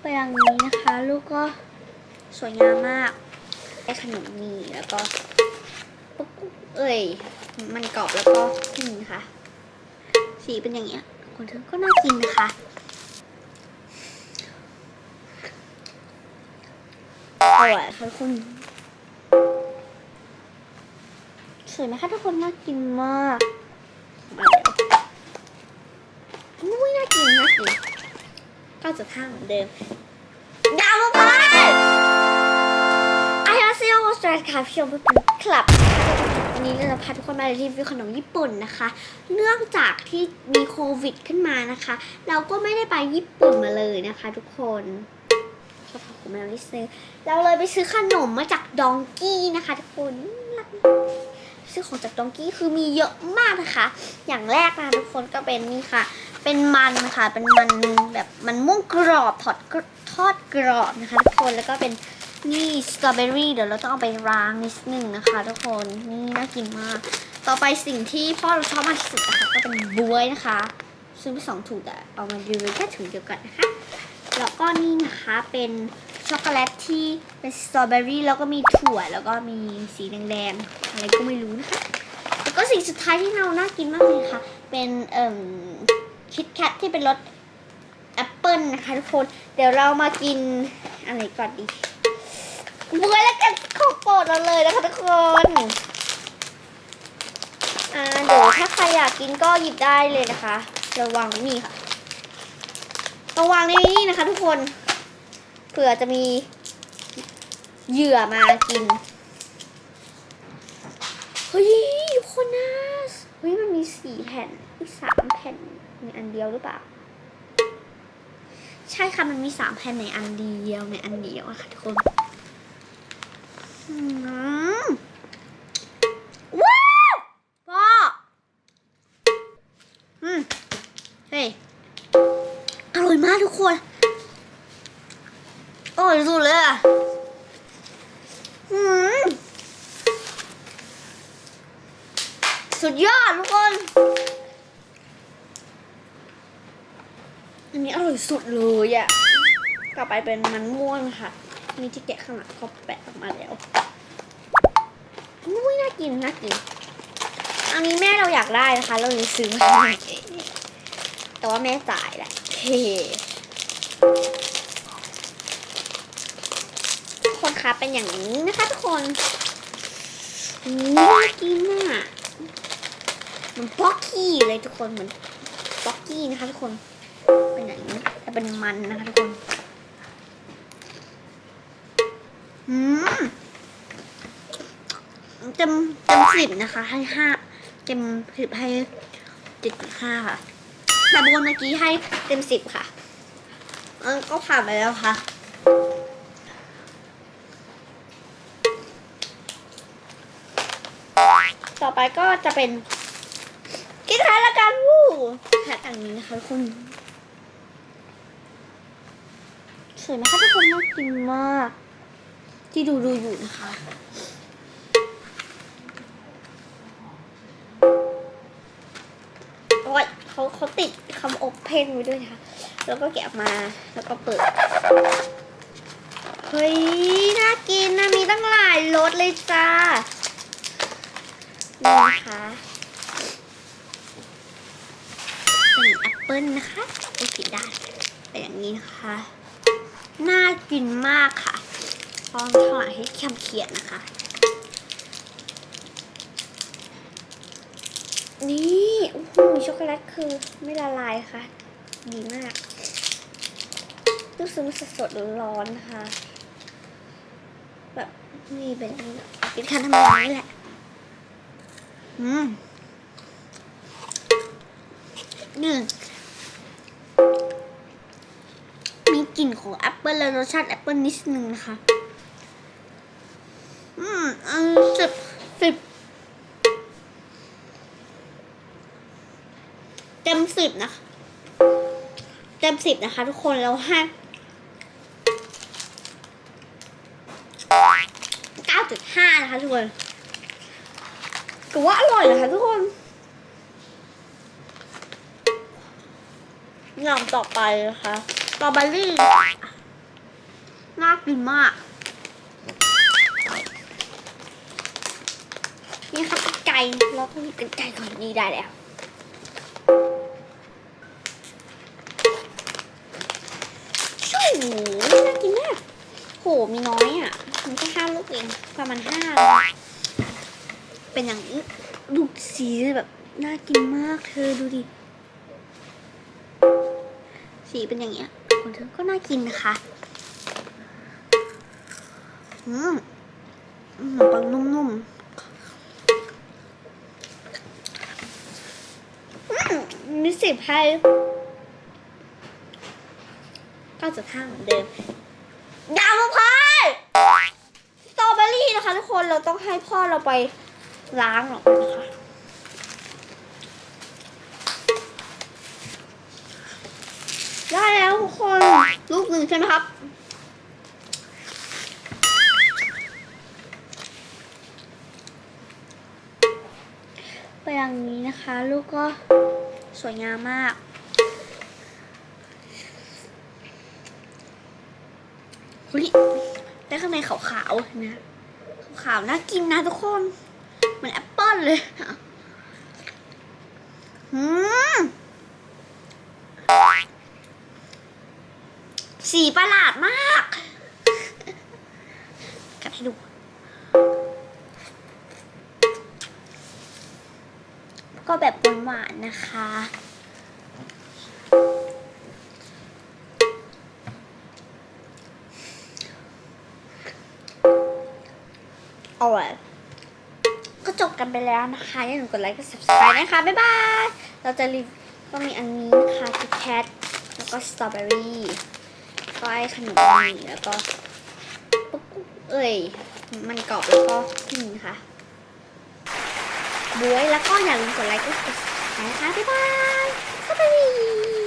ไปอย่างนี้นะคะ ลูกก็สวยงามมากไอ้ขนมมีแล้วก็ปุ๊กเอ้ยมันกรอบแล้วก็นี่นะคะสีเป็นอย่างเงี้ยคนเธอก็น่ากินนะคะอร่อยค่ะทุกคนสวยไหมคะทุกคนน่ากินมากอุ้ยน่ากินน่ากิน ก็จะท่าเหมือนเดิม ดาวมาไปไออาเซียสตรค่ะพี่ชมเพื่อนๆคลับวันนี้เราจะพาทุกคนมารีวิวขนมญี่ปุ่นนะคะ เนื่องจากที่มีโควิดขึ้นมานะคะ เราก็ไม่ได้ไปญี่ปุ่นมาเลยนะคะ ทุกคนชอบของแมวที่ซื้อ เราเลยไปซื้อขนมมาจากดองกี้นะคะทุกคนซื้อของจากดองกี้คือมีเยอะมากนะคะ อย่างแรกนะคะทุกคนก็เป็นนี่ค่ะ เป็นมันค่ะ เป็นมันแบบมันม่วงกรอบทอดทอดกรอบนะคะทุกคนแล้วก็เป็นนี่สตรอเบอรี่เดี๋ยวเราต้องเอาไปล้างนิดนึงนะคะ ทุกคนนี่น่ากินมาก ต่อไปสิ่งที่พ่อเราชอบมากที่สุดนะคะก็เป็นบวยนะคะซื้อไปสองถุงแต่เอามารีวิวแค่ถุงเดียวกันนะคะแล้วก็นี่นะคะเป็นช็อกโกแลตที่เป็นสตรอเบอรี่แล้วก็มีถั่วแล้วก็มีสีแดงๆอะไรก็ไม่รู้นะคะแล้วก็สิ่งสุดท้ายที่เราน่ากินมากเลยค่ะ เป็นเอ่ม คิดแคทที่เป็นรสแอปเปิลนะคะทุกคน เดี๋ยวเรามากินอะไรก่อนดีบวยแล้วกันของโปรดเราเลยนะคะทุกคนอ่าเดี๋ยวถ้าใครอยากกินก็หยิบได้เลยนะคะราวางนี่ค่ะต้องวางในนี้นะคะ ทุกคนเผื่อจะมีเหยื่อมากินเฮ้ยคนนะเฮ้ยมันมีสี่แผ่นอีกสามแผ่น ในอันเดียวหรือเปล่า ใช่ค่ะมันมีสามแผ่นในอันเดียวในอันเดียวอะค่ะทุกคนว้าวพ่ออืมเฮ้ยอร่อยมากทุกคนอร่อยสุดเลยอะอืมสุดยอดทุกคน นี้อร่อยสุดเลยอะต่อไปเป็นมันม่วงค่ะ นี่ที่แกะข้างหลังเขาแปะออกมาแล้วอุ้ยน่ากินน่ากิน อันนี้แม่เราอยากได้นะคะ เราเลยซื้อมาให้แต่ว่าแม่จ่ายแหละเฮ้ทุกคนคะเป็นอย่างนี้นะคะทุกคนอุ๊ยน่ากินอะมันป๊อกกี้เลยทุกคนเหมือนป๊อกกี้นะคะทุกคน เป็นอย่างนี้แต่เป็นมันนะคะทุกคน อืมเต็มเต็มสิบนะคะ ให้ห้าเต็มสิบให้เจ็ดจุดห้าค่ะแต่บนเมื่อกี้ให้เต็มสิบค่ะเออก็ผ่านไปแล้วค่ะต่อไปก็จะเป็นกินท้ายละกันวู้แค่อย่างนี้นะคะทุกคน สวยไหมคะทุกคนน่ากินมาก ที่ดูดูอยู่นะคะ โอ้ยเขาเขาติดคำอบเพนไว้ด้วยนะคะ แล้วก็แกะมาแล้วก็เปิด เฮ้ย น่ากินนะมีตั้งหลายรสเลยจ้านี่นะคะเป็นแอปเปิลนะคะไม่ผิดด้านเป็นอย่างนี้นะคะ น่ากินมากค่ะตอนข้างหลังให้คำเขียนนะคะ นี่โอ้โหช็อกโกแลตคือไม่ละลายค่ะ ดีมากต้องซื้อมาสดๆร้อนๆนะคะ แบบนี่เป็นเป็นคันธรรมานี่แหละ อืมหนึ่ง กลิ่นของแอปเปิลและรสชาติแอปเปิลนิดนึงนะคะ อืมอันสิบสิบเต็มสิบนะคะเต็มสิบนะคะ ทุกคนเราให้เก้าจุดห้านะคะทุกคนถือว่าอร่อยนะคะทุกคนอย่างต่อไปนะคะ ตรอเบอรี่ น่ากินมาก นี่ค่ะเป็นไก่เราต้องมีเป็นไก่ก่อนนี่ได้แล้วโอ้โหน่ากินมาก โห มีน้อยอะ มันแค่ห้าลูกเอง ประมาณห้า เป็นอย่างนี้ดูสีแบบน่ากินมากเธอดูดิ สีเป็นอย่างเงี้ย ของเธอก็น่ากินนะคะ อืมขนมปังนุ่มๆ อืมมีสิบให้ก็จะท่าเหมือนเดิมดาวมะพร้าวสตรอเบอรี่นะคะทุกคนเราต้องให้พ่อเราไปล้างหรอกนะคะ ได้แล้วทุกคนลูกหนึ่งใช่ไหมครับ ไปอย่างนี้นะคะ ลูกก็สวยงามมากเฮ้ยได้ข้างในขาวๆนะขาวๆน่ากินนะทุกคนเหมือนแอปเปิ้ลเลยอืม สีประหลาดมากกัดให้ดูก็แบบหวานๆนะคะอาไว้ก็จบกันไปแล้วนะคะ อย่าลืมกดไลค์กด subscribe นะคะ บ๊ายบาย เราจะรีก็มีอันนี้นะคะคิทแคทแล้วก็สตรอเบอรี่ ก้ายขนมนี่แล้วก็ปุ๊บเอ้ย มันกรอบแล้วก็กินค่ะบ๊วยแล้วก็อย่าลืมกดไลค์กดติดตามนะคะบ๊ายบาย